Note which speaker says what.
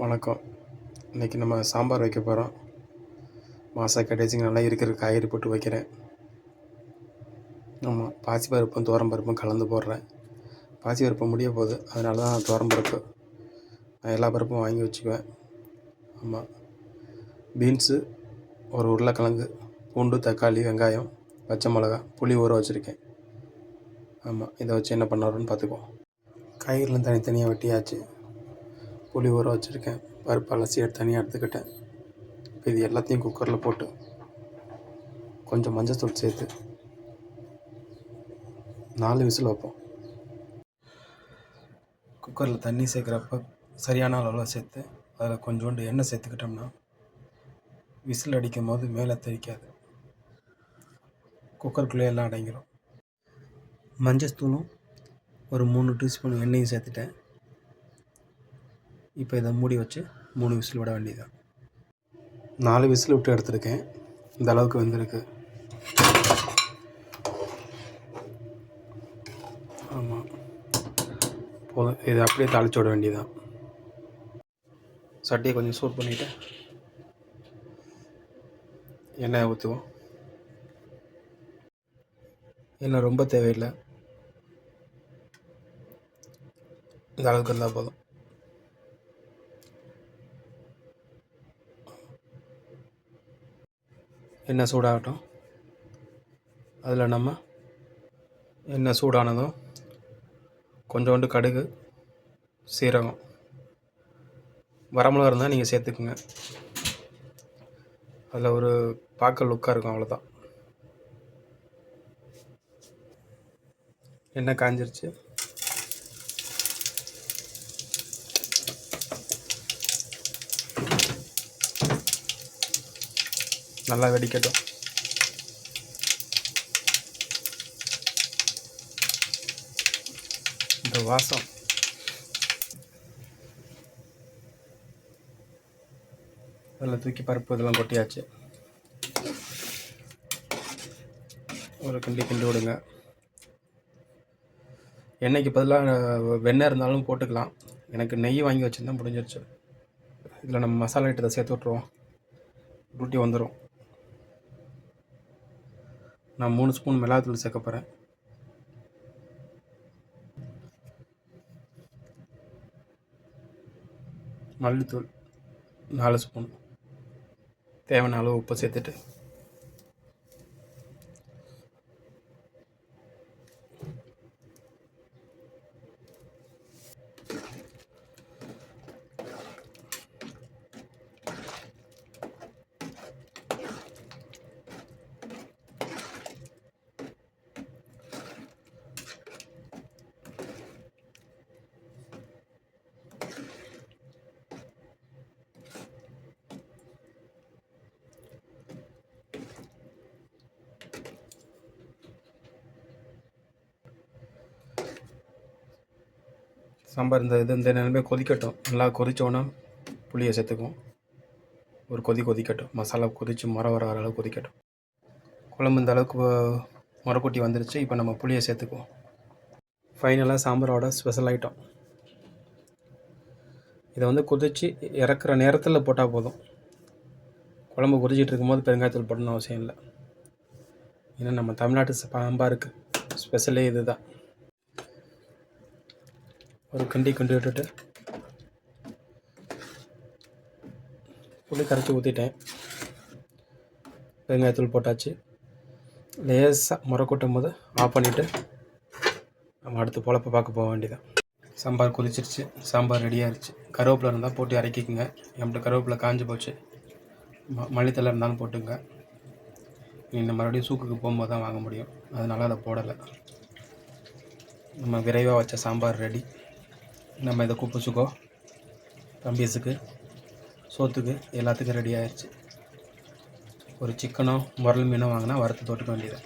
Speaker 1: வணக்கம். இன்றைக்கி நம்ம சாம்பார் வைக்க போகிறோம் மாசா கடைசிங்க நல்லா இருக்கிற காய்கறி போட்டு வைக்கிறேன். ஆமாம் பாசி பருப்பும் கலந்து போடுறேன். பாசிப்பருப்பு முடிய போகுது. அதனால தான் பருப்பு நான் எல்லா பருப்பும் வாங்கி வச்சுக்குவேன். ஆமாம் பீன்ஸு ஒரு உருளைக்கிழங்கு பூண்டு தக்காளி வெங்காயம் பச்சை மிளகா புளி ஊற வச்சுருக்கேன். ஆமாம் இதை வச்சு என்ன பண்ணுறோன்னு பார்த்துக்குவோம். காய்கறிலாம் தனித்தனியாக வெட்டியாச்சு. புளி ஊற வச்சுருக்கேன். பருப்பு அலசி எடுத்து தனியாக எடுத்துக்கிட்டேன். இப்போ இது எல்லாத்தையும் குக்கரில் போட்டு கொஞ்சம் மஞ்சத்தூள் சேர்த்து நாலு விசில் வைப்போம். குக்கரில் தண்ணி சேர்க்குறப்ப சரியான அளவில் சேர்த்து அதில் கொஞ்சோண்டு எண்ணெய் சேர்த்துக்கிட்டோம்னா விசில் அடிக்கும் போது மேலே தெரிக்காது குக்கருக்குள்ளே எல்லாம் அடங்கிடும் மஞ்சத்தூளும் ஒரு மூணு டீஸ்பூன் எண்ணெயும் சேர்த்துட்டேன். இப்போ இதை மூடி வச்சு மூணு விசில் விட வேண்டியதுதான் நாலு விசில் விட்டு எடுத்திருக்கேன். இந்த அளவுக்கு வந்திருக்கு. ஆமாம் போதும். இதை அப்படியே தாளிச்சு விட வேண்டியதுதான் சட்டியை கொஞ்சம் சூட் பண்ணிவிட்டு எண்ணெய் ஊற்றுவோம். எண்ணெய் ரொம்ப தேவையில்லை. இந்த அளவுக்கு இருந்தால் போதும். எண்ணெய் சூடாகட்டும். அதில் நம்ம எண்ணெய் சூடானதும் கொஞ்சோண்டு கடுகு சீரகம். வரமிளகா இருந்தால் நீங்கள் சேர்த்துக்குங்க. அதில் ஒரு பார்க்க லுக்காக இருக்கும் அவ்வளோதான். எண்ணெய் காஞ்சிருச்சு. நல்லா வெடிக்கட்டும். இந்த வாசம். அதில் தூக்கி பருப்பு இதெல்லாம் கொட்டியாச்சு. ஒரு கிண்டி கிண்டி விடுங்க. எண்ணெய்க்கு பதிலாக வெண்ணெய் இருந்தாலும் போட்டுக்கலாம். எனக்கு நெய் வாங்கி வச்சுருந்தா முடிஞ்சிருச்சு. இதில் நம்ம மசாலா ஐட்டத்தை சேர்த்து விட்ருவோம் ரொட்டி வந்துடும் நான் மூணு ஸ்பூன் மிளகாத்தூள் சேர்க்க போகிறேன் மல்லித்தூள் நாலு ஸ்பூன். தேவையான அளவு உப்பு சேர்த்துட்டு சாம்பார் இந்த இது இந்த நிலைமை கொதிக்கட்டும். நல்லா கொதித்தோன்னா புளியை சேர்த்துக்குவோம். ஒரு கொதி கொதிக்கட்டும். மசாலா கொதித்து முறை வர வர அளவு கொதிக்கட்டும். குழம்பு இந்த அளவுக்கு முறைக்குட்டி வந்துருச்சு. இப்போ நம்ம புளியை சேர்த்துக்குவோம். ஃபைனலாக சாம்பாரோட ஸ்பெஷல் ஐட்டம் இதை வந்து கொதித்து இறக்குற நேரத்தில் போட்டால் போதும். குழம்பு கொதிச்சிட்டு இருக்கும்போது பெருங்காயத்தூள் போடணும் அவசியம் இல்லை. ஏன்னா நம்ம தமிழ்நாட்டு சாம்பாருக்கு ஸ்பெஷலே இது தான் ஒரு கிண்டி கிண்டி விட்டுட்டு புளி கரைச்சி ஊற்றிட்டேன் வெங்காயத்தூள் போட்டாச்சு. லேசாக முறை கொட்டும் போது ஆஃப் பண்ணிவிட்டு நம்ம அடுத்து பொழப்ப பார்க்க போக வேண்டியதான் சாம்பார் கொதிச்சிருச்சு. சாம்பார் ரெடியாகிருச்சு கருவேப்பிலை இருந்தால் போட்டு இறக்கிக்குங்க. என்கிட்ட கருவேப்பிலை காஞ்சி போச்சு. ம மல்லித்தலை இருந்தாலும் போட்டுங்க நீங்கள் மறுபடியும் சூக்குக்கு போகும்போது தான் வாங்க முடியும். அதனால் அதை போடலை. நம்ம விரைவாக வச்ச சாம்பார் ரெடி நம்ம இதை குப்பச்சுக்கோ தம்பீஸுக்கு சோத்துக்கு எல்லாத்துக்கும் ரெடி ஆயிடுச்சு ஒரு சிக்கனோ முரல் மீனோ வாங்கினா வறுத்து தொட்டுக்க வேண்டியது